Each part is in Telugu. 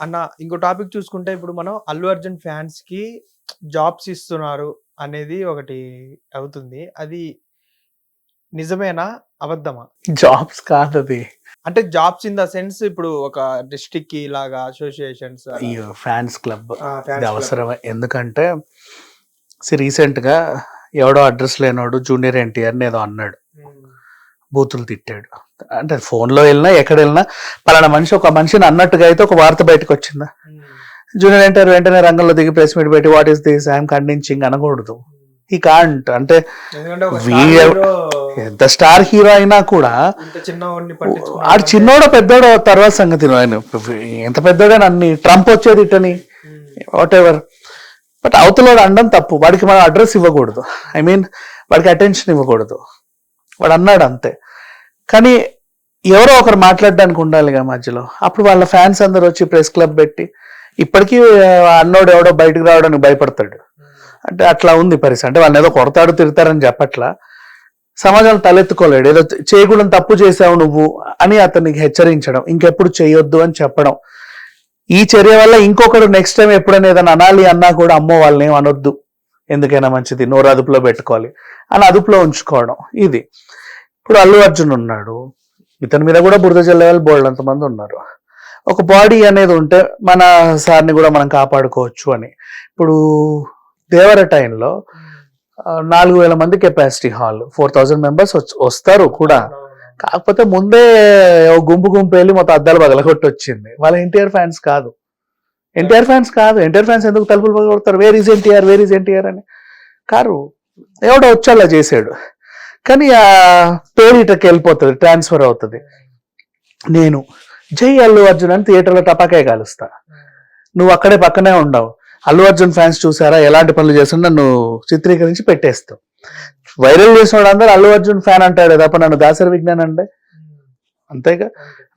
అన్న ఇంకో టాపిక్ చూసుకుంటే ఇప్పుడు మనం అల్లు అర్జున్ ఫ్యాన్స్కి జాబ్స్ ఇస్తున్నారు అనేది ఒకటి అవుతుంది. అది నిజమేనా? అబద్ధమా? జాబ్స్ కాదు అది అంటే జాబ్స్ ఇన్ ద సెన్స్ ఇప్పుడు ఒక డిస్ట్రిక్ట్కి ఇలాగా అసోసియేషన్స్ ఫ్యాన్స్ క్లబ్. అవసరం ఎందుకంటే రీసెంట్గా ఎవడో అడ్రస్ లేనోడు జూనియర్ ఎన్టీఆర్ ఏదో అన్నాడు. బూతులు తిట్టాడు. అంటే phone లో వెళ్ళినా ఎక్కడ వెళ్ళినా పలానా మనిషి ఒక మనిషిని అన్నట్టుగా అయితే ఒక వార్త బయటకు వచ్చిందా? జూనియర్ ఎన్టీఆర్ వెంటనే రంగంలో దిగి ప్రెస్ మీట్ పెట్టి వాట్ ఈస్ దిస్? ఐఎమ్ కండించింగ్ అనకూడదు. ఈ కాంట్ అంటే ఎంత స్టార్ హీరో అయినా కూడా ఆడు చిన్నోడో పెద్దోడో తర్వాత సంగతి ఆయన ఎంత పెద్దోడో అన్ని ట్రంప్ వచ్చేది ఇట్టని ఉమ్. వాట్ ఎవర్ బట్ అవతలోడు అనడం తప్పు. వాడికి మనం అడ్రస్ ఇవ్వకూడదు. ఐ మీన్ వాడికి అటెన్షన్ ఇవ్వకూడదు. వాడు అన్నాడు అంతే. కానీ ఎవరో ఒకరు మాట్లాడడానికి ఉండాలిగా మధ్యలో. అప్పుడు వాళ్ళ ఫ్యాన్స్ అందరు వచ్చి ప్రెస్ క్లబ్ పెట్టి ఇప్పటికీ అన్నోడు ఎవడో బయటకు రావడానికి భయపడతాడు. అంటే అట్లా ఉంది పరిస్థితి. అంటే వాళ్ళని ఏదో కొడతాడు తిడతారని చెప్పట్లా. సమాజం తలెత్తుకోలేడు. ఏదో చేయకూడని తప్పు చేసావు నువ్వు అని అతనికి హెచ్చరించడం ఇంకెప్పుడు చేయొద్దు అని చెప్పడం. ఈ చర్య వల్ల ఇంకొకడు నెక్స్ట్ టైం ఎప్పుడైనా ఏదైనా అనాలి అన్నా కూడా అమ్మో వాళ్ళని ఏం అనొద్దు. ఎందుకైనా మంచిది. నోరు అదుపులో పెట్టుకోవాలి. అని అదుపులో ఉంచుకోవడం. ఇది. ఇప్పుడు అల్లు అర్జున్ ఉన్నాడు. ఇతని మీద కూడా బురద జల్లే బోల్డ్ అంతమంది ఉన్నారు. ఒక బాడీ అనేది ఉంటే మన సార్ని కూడా మనం కాపాడుకోవచ్చు అని. ఇప్పుడు దేవర టైంలో నాలుగు వేల మంది capacity hall four thousand members వస్తారు కూడా. కాకపోతే ముందే ఓ గుంపు గుంపు వెళ్ళి మొత్తం అద్దాలు పగలగొట్టి వచ్చింది వాళ్ళ ఎన్టీఆర్ ఫ్యాన్స్ కాదు. ఎన్టీఆర్ ఫ్యాన్స్ కాదు. ఎన్టీఆర్ ఫ్యాన్స్ ఎందుకు తలుపులు పగలగొడతారు? Where is NTR where is NTR అని. కారు ఎవడో వచ్చేలా చేసాడు. కానీ ఆ పేరు ఇటకి వెళ్ళిపోతుంది ట్రాన్స్ఫర్ అవుతుంది. నేను జై అల్లు అర్జున్ అని థియేటర్లో టపాకాయ కాలుస్తా. నువ్వు అక్కడే పక్కనే ఉండవు. అల్లు అర్జున్ ఫ్యాన్స్ చూసారా? ఎలాంటి పనులు చేస్తున్నా నన్ను చిత్రీకరించి పెట్టేస్తావు. వైరల్ చేసిన వాడు అందరూ అల్లు అర్జున్ ఫ్యాన్ అంటాడు తప్ప నన్ను దాసరి విజ్ఞాన్ అంటే అంతేగా?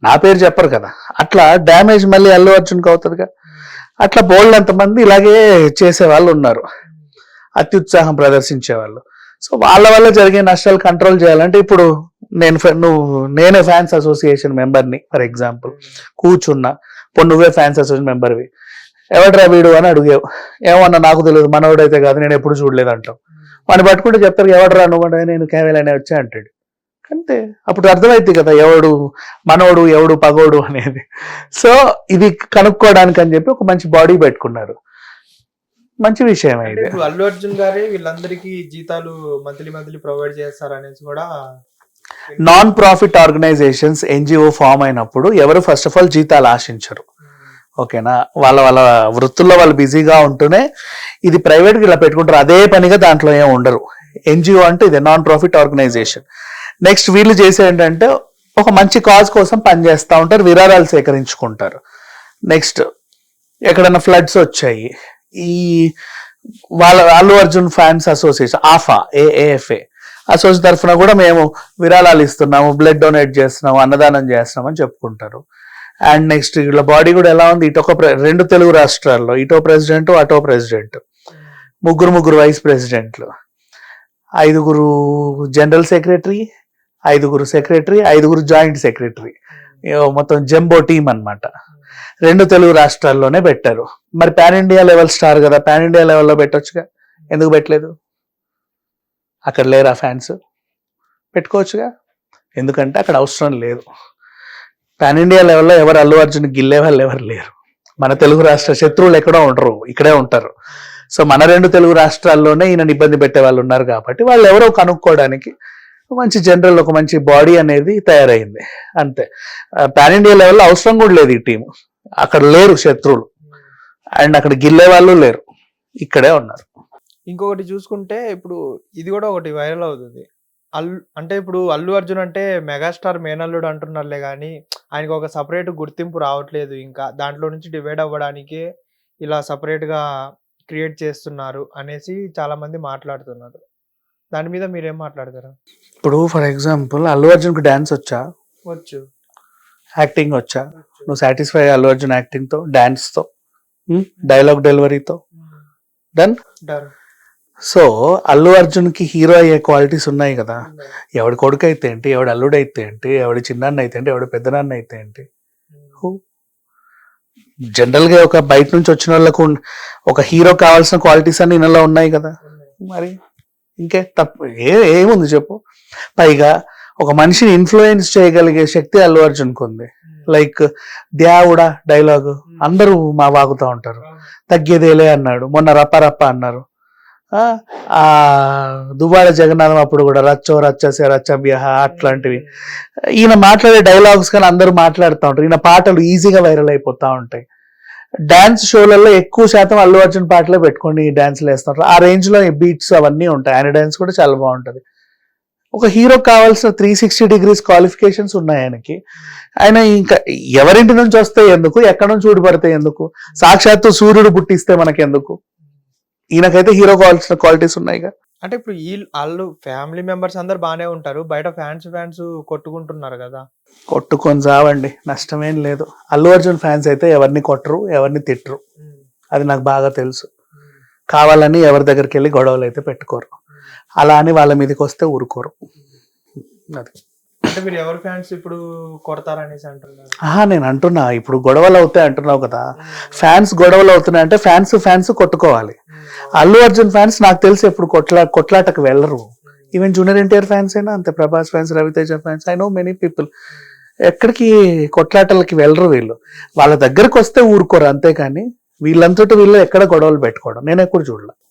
నా పేరు చెప్పరు కదా. అట్లా డ్యామేజ్ మళ్ళీ అల్లు అర్జున్కి అవుతుందిగా. అట్లా బోల్డ్ అంతమంది ఇలాగే చేసే వాళ్ళు ఉన్నారు. అత్యుత్సాహం ప్రదర్శించే వాళ్ళు సో వాళ్ళ వల్ల జరిగే నష్టాలు కంట్రోల్ చేయాలంటే ఇప్పుడు నేను నువ్వు నేనే ఫ్యాన్స్ అసోసియేషన్ మెంబర్ని ఫర్ ఎగ్జాంపుల్ కూర్చున్నా ఇప్పుడు నువ్వే ఫ్యాన్స్ అసోసియేషన్ మెంబర్వి ఎవడ్రా వీడు? అని అడిగావు. ఏమన్నా నాకు తెలియదు మనోడైతే కాదు నేను ఎప్పుడు చూడలేదు అంటావు వాడిని పట్టుకుంటే చెప్తారు ఎవడరా నువ్వు? అంటే నేను కేవలం వచ్చా అంటాడు. అంతే. అప్పుడు అర్థమైంది కదా ఎవడు మనోడు ఎవడు పగోడు అనేది. సో ఇది కనుక్కోవడానికి అని చెప్పి ఒక మంచి బాడీ పెట్టుకున్నారు. మంచి విషయం ఇప్పుడు అల్లు అర్జున్ గారే వీళ్ళందరికీ జీతాలు మంత్లీ మంత్లీ ప్రొవైడ్ చేస్తారు అనేసి కూడా non profit organisations NGO form అయినప్పుడు ఎవరు ఫస్ట్ ఆఫ్ ఆల్ జీతాలు ఆశించరు. ఓకేనా? వాళ్ళ వాళ్ళ వృత్తుల్లో వాళ్ళు బిజీగా ఉంటూనే ఇది ప్రైవేట్గా ఇలా పెట్టుకుంటారు. అదే పనిగా దాంట్లో ఏం ఉండరు. ఎన్జిఓ అంటే ఇది నాన్ ప్రాఫిట్ ఆర్గనైజేషన్ నెక్స్ట్ వీళ్ళు చేసే ఏంటంటే ఒక మంచి కాజ్ కోసం పనిచేస్తూ ఉంటారు విరాళాలు సేకరించుకుంటారు. నెక్స్ట్ ఎక్కడైనా ఫ్లడ్స్ వచ్చాయి ఈ వాళ్ళ Allu Arjun fans association AAFA AAFA association తరఫున కూడా మేము విరాళాలు ఇస్తున్నాము బ్లడ్ డొనేట్ చేస్తున్నాము అన్నదానం చేస్తున్నాము అని చెప్పుకుంటారు. అండ్ నెక్స్ట్ వీళ్ళ బాడీ కూడా ఎలా ఉంది? ఇటొక రెండు తెలుగు రాష్ట్రాల్లో ఇటో ప్రెసిడెంట్ అటో ప్రెసిడెంట్. ముగ్గురు ముగ్గురు వైస్ ప్రెసిడెంట్లు. ఐదుగురు జనరల్ సెక్రటరీ ఐదుగురు సెక్రటరీ ఐదుగురు జాయింట్ సెక్రటరీ. మొత్తం జంబో టీం అన్నమాట. రెండు తెలుగు రాష్ట్రాల్లోనే పెట్టారు. మరి పాన్ ఇండియా లెవెల్ స్టార్ కదా పాన్ ఇండియా లెవెల్లో పెట్టొచ్చుగా? ఎందుకు పెట్టలేదు? అక్కడ లేరా ఫ్యాన్స్? పెట్టుకోవచ్చుగా? ఎందుకంటే అక్కడ అవసరం లేదు. పాన్ ఇండియా లెవెల్లో ఎవరు అల్లు అర్జున్ గిల్లే వాళ్ళు ఎవరు లేరు. మన తెలుగు రాష్ట్ర శత్రువులు ఎక్కడో ఉండరు ఇక్కడే ఉంటారు. సో మన రెండు తెలుగు రాష్ట్రాల్లోనే ఈయన ఇబ్బంది పెట్టే వాళ్ళు ఉన్నారు కాబట్టి వాళ్ళు ఎవరో కనుక్కోవడానికి మంచి జనరల్ ఒక మంచి బాడీ అనేది తయారైంది. అంతే. పాన్ ఇండియా లెవెల్లో అవసరం కూడా లేదు ఈ టీం అక్కడ లేరు శత్రువులు. అండ్ అక్కడ గిల్లే వాళ్ళు లేరు. ఇక్కడే ఉన్నారు. ఇంకొకటి చూసుకుంటే ఇప్పుడు ఇది కూడా ఒకటి వైరల్ అవుతుంది. అల్లు అంటే ఇప్పుడు అల్లు అర్జున్ అంటే మెగాస్టార్ మేనల్లుడు అంటున్నారులే కానీ ఆయనకు ఒక సపరేట్ గుర్తింపు రావట్లేదు ఇంకా. దాంట్లో నుంచి డివైడ్ అవ్వడానికి ఇలా సపరేట్గా క్రియేట్ చేస్తున్నారు అనేసి చాలామంది మాట్లాడుతున్నారు. దాని మీద మీరేం మాట్లాడతారు? ఇప్పుడు ఫర్ ఎగ్జాంపుల్ అల్లు అర్జున్కి డాన్స్ వచ్చా? వచ్చు. యాక్టింగ్ వచ్చా? నువ్వు సాటిస్ఫై అల్లు అర్జున్ యాక్టింగ్తో డాన్స్తో డైలాగ్ డెలివరీతో? Done. సో అల్లు అర్జున్కి హీరో అయ్యే క్వాలిటీస్ ఉన్నాయి కదా. ఎవడి కొడుకు అయితే ఏంటి ఎవడి అల్లుడు అయితే ఏంటి ఎవడి చిన్నాన్న అయితే ఏంటి ఎవడి పెద్దనాన్న అయితే ఏంటి Who? జనరల్గా ఒక బయట నుంచి వచ్చిన వాళ్ళకు ఒక హీరో కావాల్సిన క్వాలిటీస్ అన్ని ఈయనలో ఉన్నాయి కదా. మరి ఇంకే తప్పు ఏ ఏముంది చెప్పు. పైగా ఒక మనిషిని ఇన్ఫ్లుయెన్స్ చేయగలిగే శక్తి అల్లు అర్జున్కి ఉంది లైక్ దేవుడా డైలాగ్ అందరూ మా వాగుతూ ఉంటారు. తగ్గేదేలే అన్నాడు మొన్న రప్ప రప్ప అన్నారు. ఆ, దువ్వాడ జగన్నాథం అప్పుడు కూడా రచ్చో రచ్చసే రచ్చభ్య అట్లాంటివి. ఈయన మాట్లాడే డైలాగ్స్ కానీ అందరూ మాట్లాడుతూ ఉంటారు. ఈయన పాటలు ఈజీగా వైరల్ అయిపోతా ఉంటాయి. డాన్స్ షోలలో ఎక్కువ శాతం అల్లు అర్జున్ పాటలే పెట్టుకొని డాన్స్లు వేస్తుంటారు. ఆ రేంజ్లో బీట్స్ అవన్నీ ఉంటాయి. ఆయన డాన్స్ కూడా చాలా బాగుంటుంది. ఒక హీరో కావాల్సిన త్రీ సిక్స్టీ డిగ్రీస్ క్వాలిఫికేషన్స్ ఉన్నాయి ఆయనకి. ఆయన ఇంకా ఎవరింటి నుంచి వస్తే ఎందుకు? ఎక్కడి నుంచి చూడబడితే ఎందుకు? సాక్షాత్తు సూర్యుడు పుట్టిస్తే మనకెందుకు? ఈయనకైతే హీరో కావాల్సిన క్వాలిటీస్ ఉన్నాయిగా అంటే ఇప్పుడు ఈ వాళ్ళు ఫ్యామిలీ మెంబర్స్ అందరు బానే ఉంటారు. బయట ఫ్యాన్స్ ఫ్యాన్స్ కొట్టుకుంటున్నారు కదా. కొట్టుకొని చావండి నష్టమేం లేదు. అల్లు అర్జున్ ఫ్యాన్స్ అయితే ఎవరిని కొట్టరు ఎవరిని తిట్టరు. అది నాకు బాగా తెలుసు. కావాలని ఎవరి దగ్గరికి వెళ్ళి గొడవలు అయితే పెట్టుకోరు. అలా అని వాళ్ళ మీదకి వస్తే ఊరుకోరు. అది. అంటే మీరు ఎవరు ఫ్యాన్స్ ఇప్పుడు కొడతారనేసి అంటున్నారు? ఆహా నేను అంటున్నా. ఇప్పుడు గొడవలు అవుతాయి అంటున్నావు కదా. ఫ్యాన్స్ గొడవలు అవుతున్నాయి అంటే ఫ్యాన్స్ ఫ్యాన్స్ కొట్టుకోవాలి. అల్లు అర్జున్ ఫ్యాన్స్ నాకు తెలిసి ఎప్పుడు కొట్లా కొట్లాటకు వెళ్ళరు. ఈవెన్ జూనియర్ ఎన్టీఆర్ ఫ్యాన్స్ అయినా అంతే Prabhas fans Raviteja fans I know many people ఎక్కడికి కొట్లాటలకి వెళ్ళరు వీళ్ళు. వాళ్ళ దగ్గరకు వస్తే ఊరుకోరు అంతేకాని వీళ్ళంతటి వీళ్ళు ఎక్కడ గొడవలు పెట్టుకోవడం. నేను ఎప్పుడు చూడలే.